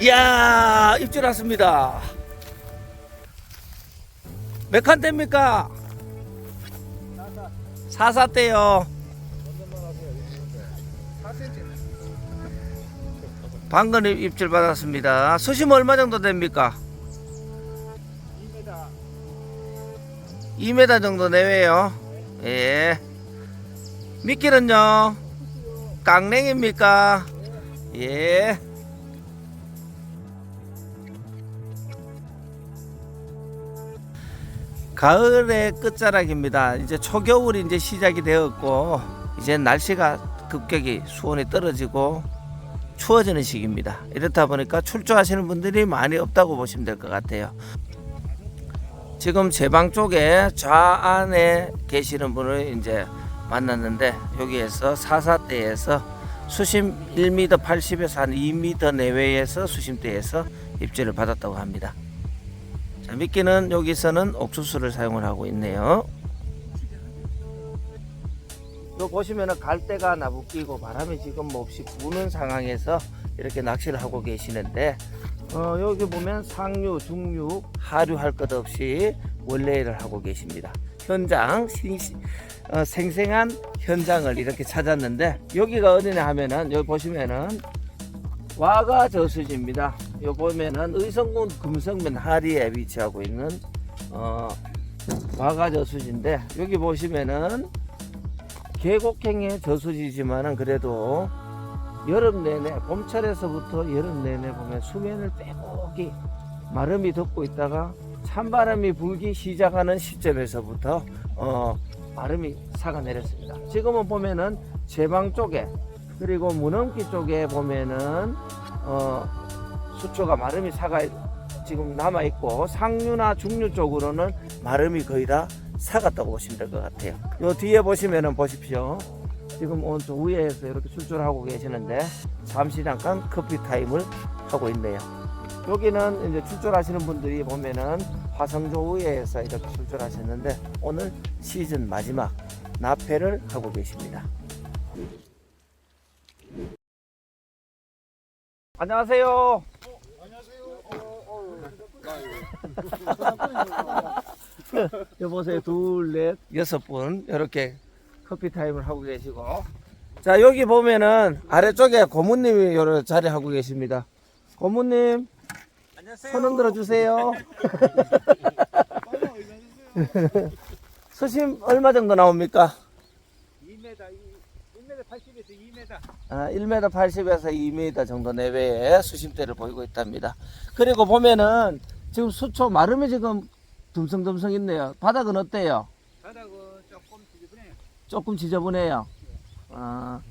이야 입질 왔습니다. 몇 칸 됩니까? 사사 대요. 방금 입질 받았습니다. 수심 얼마 정도 됩니까? 2m 정도 내외요. 예. 미끼는요? 깡냉입니까? 예 가을의 끝자락입니다. 이제 초겨울이 이제 시작이 되었고 이제 날씨가 급격히 수온이 떨어지고 추워지는 시기입니다. 이렇다 보니까 출조하시는 분들이 많이 없다고 보시면 될 것 같아요. 지금 제 방 쪽에 좌안에 계시는 분을 이제 만났는데 여기에서 사사대에서 수심 1m 80에서 한 2m 내외에서 수심대에서 입질을 받았다고 합니다. 자, 미끼는 여기서는 옥수수를 사용을 하고 있네요. 요 보시면은 갈대가 나부끼고 바람이 지금 몹시 부는 상황에서 이렇게 낚시를 하고 계시는데 어, 여기 보면 상류, 중류, 하류 할 것 없이 원래를 하고 계십니다. 현장 신, 어, 생생한 현장을 이렇게 찾았는데 여기가 어디냐 하면은 여기 보시면은 와가 저수지입니다. 요 보면은 의성군 금성면 하리에 위치하고 있는 어, 와가 저 수지인데 여기 보시면은 계곡행의 저수지지만은 그래도 여름 내내 봄철에서부터 여름 내내 보면 수면을 빼곡히 마름이 덮고 있다가 찬바람이 불기 시작하는 시점에서부터 어, 마름이 사가 내렸습니다. 지금은 보면은 제방 쪽에 그리고 문엄기 쪽에 보면은 어, 수초가 마름이 사가 지금 남아 있고 상류나 중류 쪽으로는 마름이 거의 다 사갔다고 보시면 될 것 같아요. 요 뒤에 보시면은 보십시오. 지금 오른쪽 위에서 이렇게 출조를 하고 계시는데 잠시 잠깐 커피 타임을 하고 있네요. 여기는 이제 출조하시는 분들이 보면은 화성조 위에서 이렇게 출조하셨는데 오늘 시즌 마지막 납회를 하고 계십니다. 안녕하세요. 여보세요 둘, 넷, 여섯 분 이렇게 커피 타임을 하고 계시고 자 여기 보면은 아래쪽에 고모님이 여러 자리 하고 계십니다. 고모님 손 흔들어 주세요. 수심 얼마 정도 나옵니까? 2m, 1m 80에서 2m. 아, 1m 80에서 2m 정도 내외의 수심대를 보이고 있답니다. 그리고 보면은 지금 수초 마름이 지금 듬성듬성 있네요. 바닥은 어때요? 바닥은 조금 지저분해요. 조금 지저분해요. 아.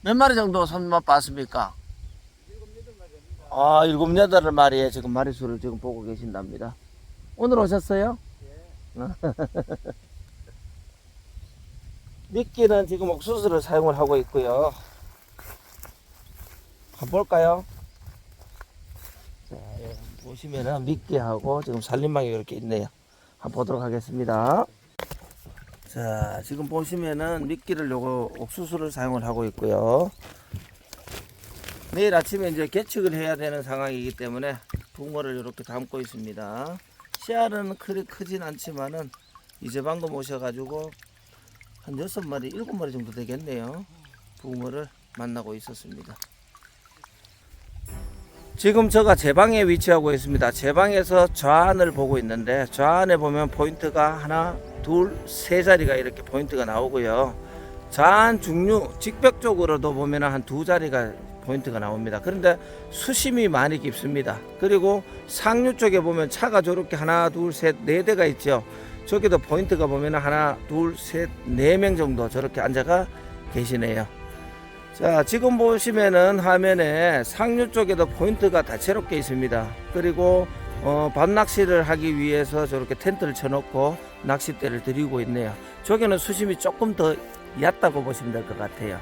몇 마리 정도 손맛 봤습니까? 아, 일곱, 여덟 마리에 지금 마리수를 지금 보고 계신답니다. 오늘 오셨어요? 미끼는 지금 옥수수를 사용을 하고 있고요. 한번 볼까요? 보시면은 미끼하고 지금 살림망이 이렇게 있네요. 한번 보도록 하겠습니다. 자, 지금 보시면은 미끼를 요거 옥수수를 사용을 하고 있고요. 내일 아침에 이제 개측을 해야 되는 상황이기 때문에 붕어를 이렇게 담고 있습니다. 씨알은 그리 크진 않지만은 이제 방금 오셔가지고 한 여섯 마리, 일곱 마리 정도 되겠네요. 붕어를 만나고 있었습니다. 지금 제가 제 방에 위치하고 있습니다. 제 방에서 좌안을 보고 있는데 좌안에 보면 포인트가 하나, 둘, 세 자리가 이렇게 포인트가 나오고요. 좌안 중류 직벽 쪽으로도 보면 한 두 자리가 포인트가 나옵니다. 그런데 수심이 많이 깊습니다. 그리고 상류 쪽에 보면 차가 저렇게 하나, 둘, 셋, 네 대가 있죠. 저기도 포인트가 보면 하나, 둘, 셋, 네 명 정도 저렇게 앉아가 계시네요. 자, 지금 보시면은 화면에 상류 쪽에도 포인트가 다채롭게 있습니다. 그리고 어, 밤 낚시를 하기 위해서 저렇게 텐트를 쳐놓고 낚싯대를 들이고 있네요. 저기는 수심이 조금 더 얕다고 보시면 될 것 같아요.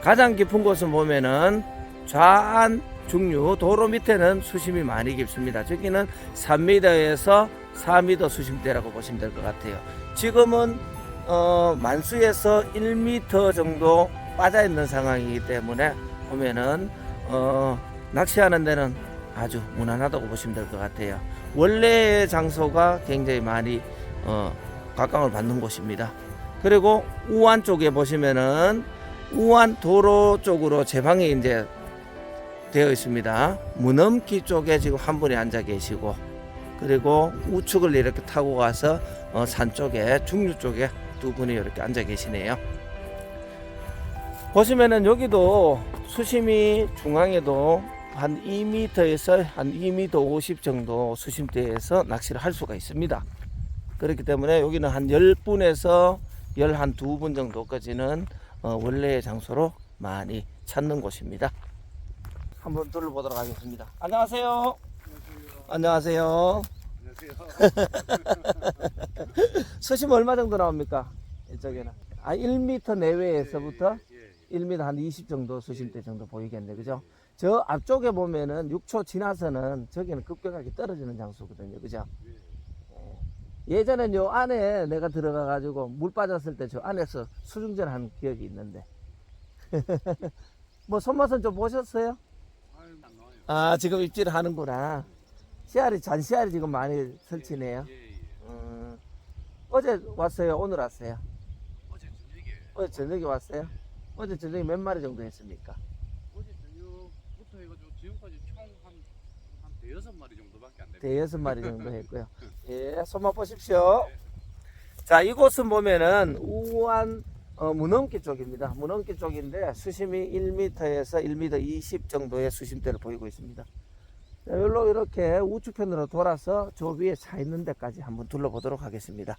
가장 깊은 곳은 보면은 좌안 중류 도로 밑에는 수심이 많이 깊습니다. 저기는 3m에서 4m 수심대라고 보시면 될 것 같아요. 지금은 어, 만수에서 1m 정도 빠져 있는 상황이기 때문에 보면은 어, 낚시하는 데는 아주 무난하다고 보시면 될 것 같아요. 원래의 장소가 굉장히 많이 어, 각광을 받는 곳입니다. 그리고 우안 쪽에 보시면은 우안 도로 쪽으로 제방이 이제 되어 있습니다. 무넘기 쪽에 지금 한 분이 앉아 계시고 그리고 우측을 이렇게 타고 가서 어, 산 쪽에 중류 쪽에 두 분이 이렇게 앉아 계시네요. 보시면은 여기도 수심이 중앙에도 한 2m에서 한 2m 50 정도 수심대에서 낚시를 할 수가 있습니다. 그렇기 때문에 여기는 한 10분에서 11, 2분 정도까지는 어, 원래의 장소로 많이 찾는 곳입니다. 한번 둘러보도록 하겠습니다. 안녕하세요. 안녕하세요. 안녕하세요. 수심 얼마 정도 나옵니까? 이쪽에는. 아, 1m 내외에서부터 예, 1m 한 20 정도 수심대 정도 보이겠네. 그죠? 저 앞쪽에 보면은 6초 지나서는 저기는 급격하게 떨어지는 장소거든요. 그죠? 예. 예전엔 요 안에 내가 들어가 가지고 물 빠졌을 때 저 안에서 수중전 한 기억이 있는데. 뭐 손맛은 좀 보셨어요? 아, 지금 입질을 하는구나. 씨알이, 잔씨알이 지금 많이 설치네요. 예, 예. 음, 어제 왔어요? 오늘 왔어요? 어제 저녁에 왔어요? 어제 저녁에 몇 마리 정도 했습니까? 어제 저녁부터 해가지고 지금까지 총한 한 대여섯 마리 정도밖에 안 됩니다. 대여섯 마리 정도 했고요. 예, 손맛 보십시오. 자, 이곳은 보면은 우한 어, 문엄기 쪽입니다. 문엄기 쪽인데 수심이 1m에서 1m 20 정도의 수심대를 보이고 있습니다. 자, 여기로 이렇게 우측편으로 돌아서 저 위에 차 있는 데까지 한번 둘러보도록 하겠습니다.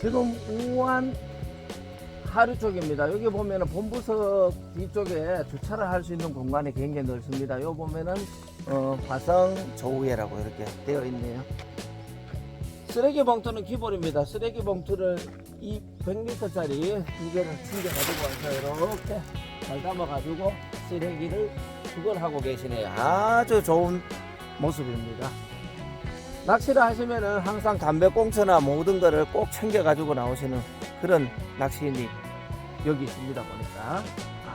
지금 우한 하류 쪽입니다. 여기 보면은 본부석 뒤쪽에 주차를 할 수 있는 공간이 굉장히 넓습니다. 여기 보면은 어, 화성 조우회라고 이렇게 되어 있네요. 쓰레기 봉투는 기본입니다. 쓰레기 봉투를 이 100리터짜리 두 개를 챙겨 가지고 와서 이렇게 잘 담아 가지고 쓰레기를 수거하고 계시네요. 아주 좋은 모습입니다. 낚시를 하시면은 항상 담배꽁초나 모든 거를 꼭 챙겨 가지고 나오시는 그런 낚시인이 여기 있습니다 보니까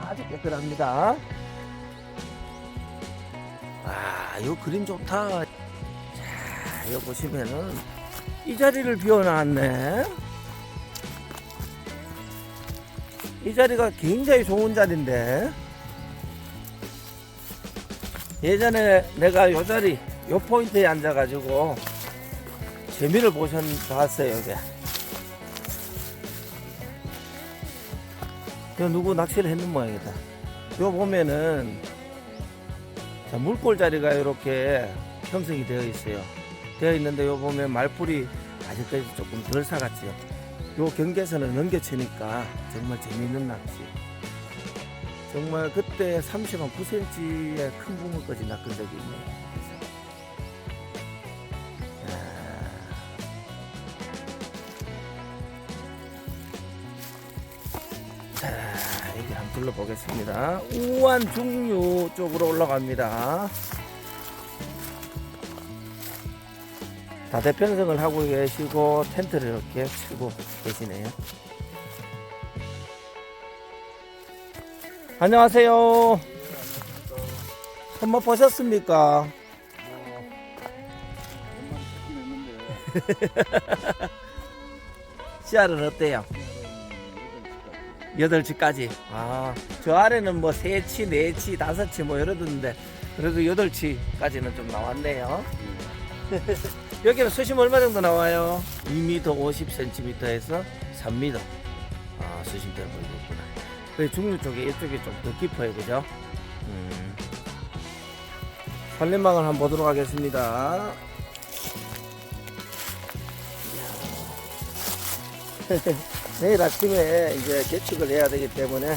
아주 깨끗합니다. 아, 이 그림 좋다. 자, 여기 보시면은 이 자리를 비워놨네. 이 자리가 굉장히 좋은 자리인데 예전에 내가 요 자리 요 포인트에 앉아가지고 재미를 보셨 봤어요 여기. 저 누구 낚시를 했는 모양이다. 요 보면은 자, 물골 자리가 이렇게 형성이 되어 있어요. 되어 있는데 요 보면 말풀이 아직까지 조금 덜 사갔지요. 요 경계선을 넘겨치니까 정말 재미있는 낚시. 정말 그때 30한 9cm의 큰 붕어까지 낚은 적이 있네요. 자, 여기 한번 둘러보겠습니다. 우한 중류 쪽으로 올라갑니다. 다대편성을 하고 계시고 텐트를 이렇게 치고 계시네요. 안녕하세요. 한번 보셨습니까? 씨알은 어때요? 8치까지. 아, 저 아래는 뭐 3치, 4치, 5치 뭐 이러던데, 그래도 8치까지는 좀 나왔네요. 여기는 수심 얼마 정도 나와요? 2m 50cm에서 3m. 아, 수심대를 보이고 있구나. 그 중류 쪽에 이쪽이 좀 더 깊어요, 그죠? 음. 산림망을 한번 보도록 하겠습니다. 내일 아침에 이제 개축을 해야 되기 때문에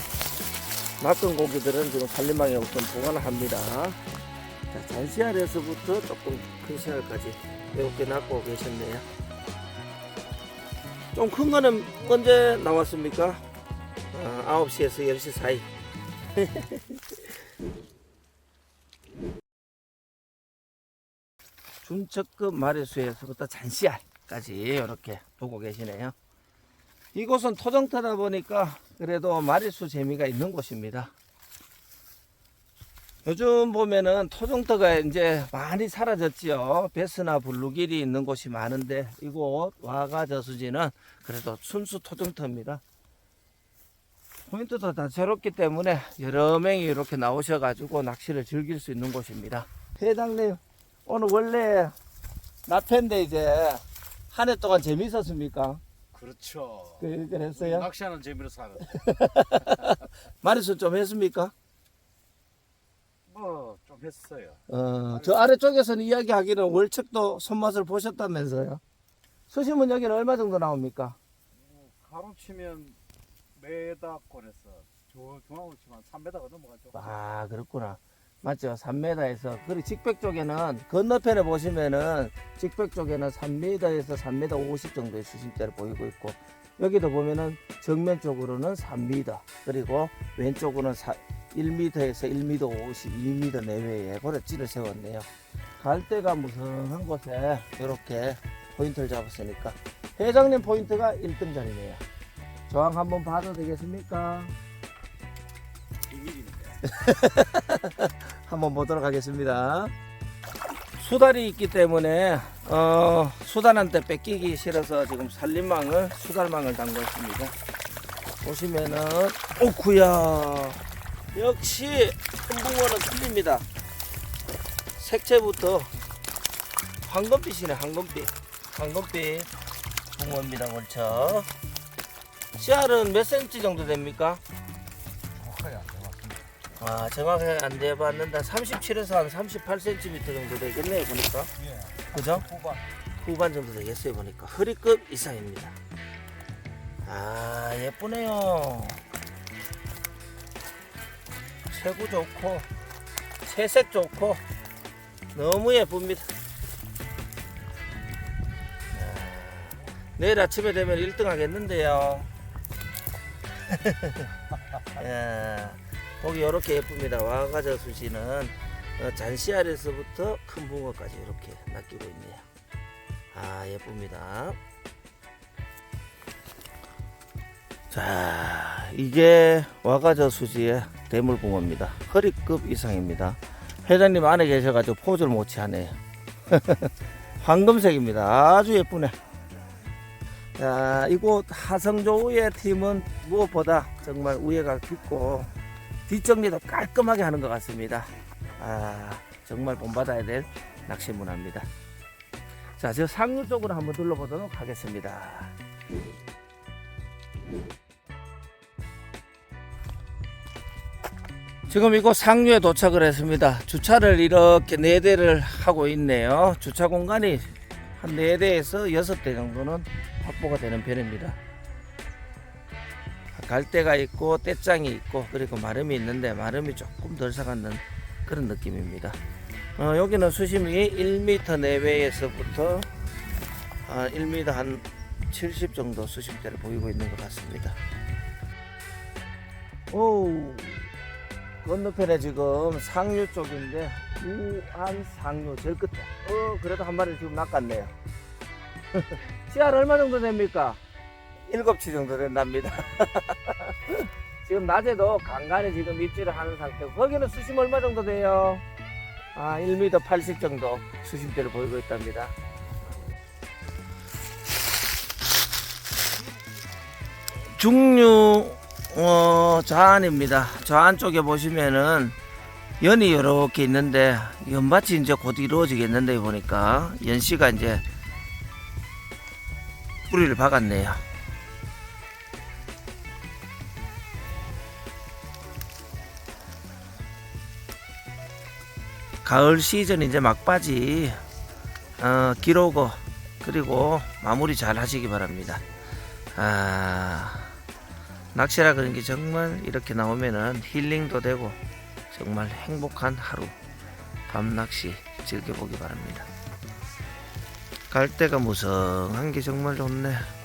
낚은 고기들은 지금 산림망에 우선 보관을 합니다. 자, 잔씨알에서부터 조금 큰 씨알까지 이렇게 낚고 계셨네요. 좀 큰 거는 언제 나왔습니까? 아, 9시에서 10시 사이. 중첩급 마리수에서부터 잔씨알. 갈대까지 이렇게 두고 계시네요. 이곳은 토종터다 보니까 그래도 마리수 재미가 있는 곳입니다. 요즘 보면은 토종터가 이제 많이 사라졌지요. 베스나 블루길이 있는 곳이 많은데 이곳 와가 저수지는 그래도 순수 토종터입니다. 포인트도 다채롭기 때문에 여러 명이 이렇게 나오셔가지고 낚시를 즐길 수 있는 곳입니다. 회장님 오늘 원래 나태인데 이제 한 해 동안 재밌었습니까? 그렇죠. 그, 그랬어요? 낚시하는 재미로 사는. 마리수 좀 했습니까? 뭐 좀 했어요. 어, 저 아래쪽에서는 이야기하기는 월척도 손맛을 보셨다면서요. 수심은 여기는 얼마 정도 나옵니까? 가로 치면 메다권에서 중앙으로 치면 3m가 넘어가죠. 아, 그렇구나. 맞죠. 3m에서. 그리고 직백 쪽에는 건너편에 보시면은 직백 쪽에는 3m에서 3m 50 정도의 수심대를 보이고 있고 여기도 보면은 정면 쪽으로는 3m 그리고 왼쪽으로는 1m에서 1m 50, 2m 내외에 고래찌를 세웠네요. 갈대가 무성한 곳에 이렇게 포인트를 잡았으니까 회장님 포인트가 1등 자리네요. 저항 한번 봐도 되겠습니까? 비밀입니다. 한번 보도록 하겠습니다. 수달이 있기 때문에 어, 수달한테 뺏기기 싫어서 지금 살림망을 수달망을 담고 있습니다. 보시면은 오구야 역시 큰 틀립니다. 색채부터 황금빛이네 황금빛 황금빛 붕어입니다 월척 씨알은 몇 센치 정도 됩니까? 아 정확하게 안 돼봤는데 37에서 한 38cm 정도 되겠네요 보니까. 예. 그죠? 후반. 후반 정도 되겠어요 보니까. 허리급 이상입니다. 아 예쁘네요. 색구 좋고 채색 좋고 너무 예쁩니다. 아, 내일 아침에 되면 1등 하겠는데요. 야, 보기 이렇게 예쁩니다. 와가저 수시는 어, 잔씨알에서부터 큰 붕어까지 이렇게 낚이고 있네요. 아 예쁩니다. 자 이게 와가저 수지의 대물붕어입니다. 허리급 이상입니다. 회장님 안에 계셔가지고 포즈를 못 취하네요 황금색입니다. 아주 예쁘네. 자 이곳 하성조우의 팀은 무엇보다 정말 우애가 깊고 뒷정리도 깔끔하게 하는 것 같습니다 아 정말 본받아야 될 낚시 문화입니다 자, 저 상류 쪽으로 한번 둘러보도록 하겠습니다. 지금 이곳 상류에 도착을 했습니다. 주차를 이렇게 네 대를 하고 있네요. 주차 공간이 한네 대에서 여섯 대 정도는 확보가 되는 편입니다. 갈대가 있고 떼짱이 있고 그리고 마름이 있는데 마름이 조금 덜 사갔는 그런 느낌입니다. 어, 여기는 수심이 1m 내외에서부터 아, 1m 한 70 정도 수심대를 보이고 있는 것 같습니다. 오, 건너편에 지금 상류 쪽인데 우한 상류 제일 끝에. 어, 그래도 한 마리 지금 낚았네요. 씨알 얼마 정도 됩니까? 7치 정도 된답니다. 지금 낮에도 간간히 지금 입질을 하는 상태고 거기는 수심 얼마 정도 돼요? 아, 1m 80 정도 수심대를 보이고 있답니다. 중류 어, 좌안입니다. 좌안 쪽에 보시면은 연이 이렇게 있는데 연밭이 이제 곧 이루어지겠는데 보니까 연씨가 이제 뿌리를 박았네요. 가을 시즌 이제 막바지 어, 기로고 그리고 마무리 잘 하시기 바랍니다. 아, 낚시라 그런 게 정말 이렇게 나오면은 힐링도 되고 정말 행복한 하루 밤 낚시 즐겨보기 바랍니다. 갈대가 무성한 게 정말 좋네.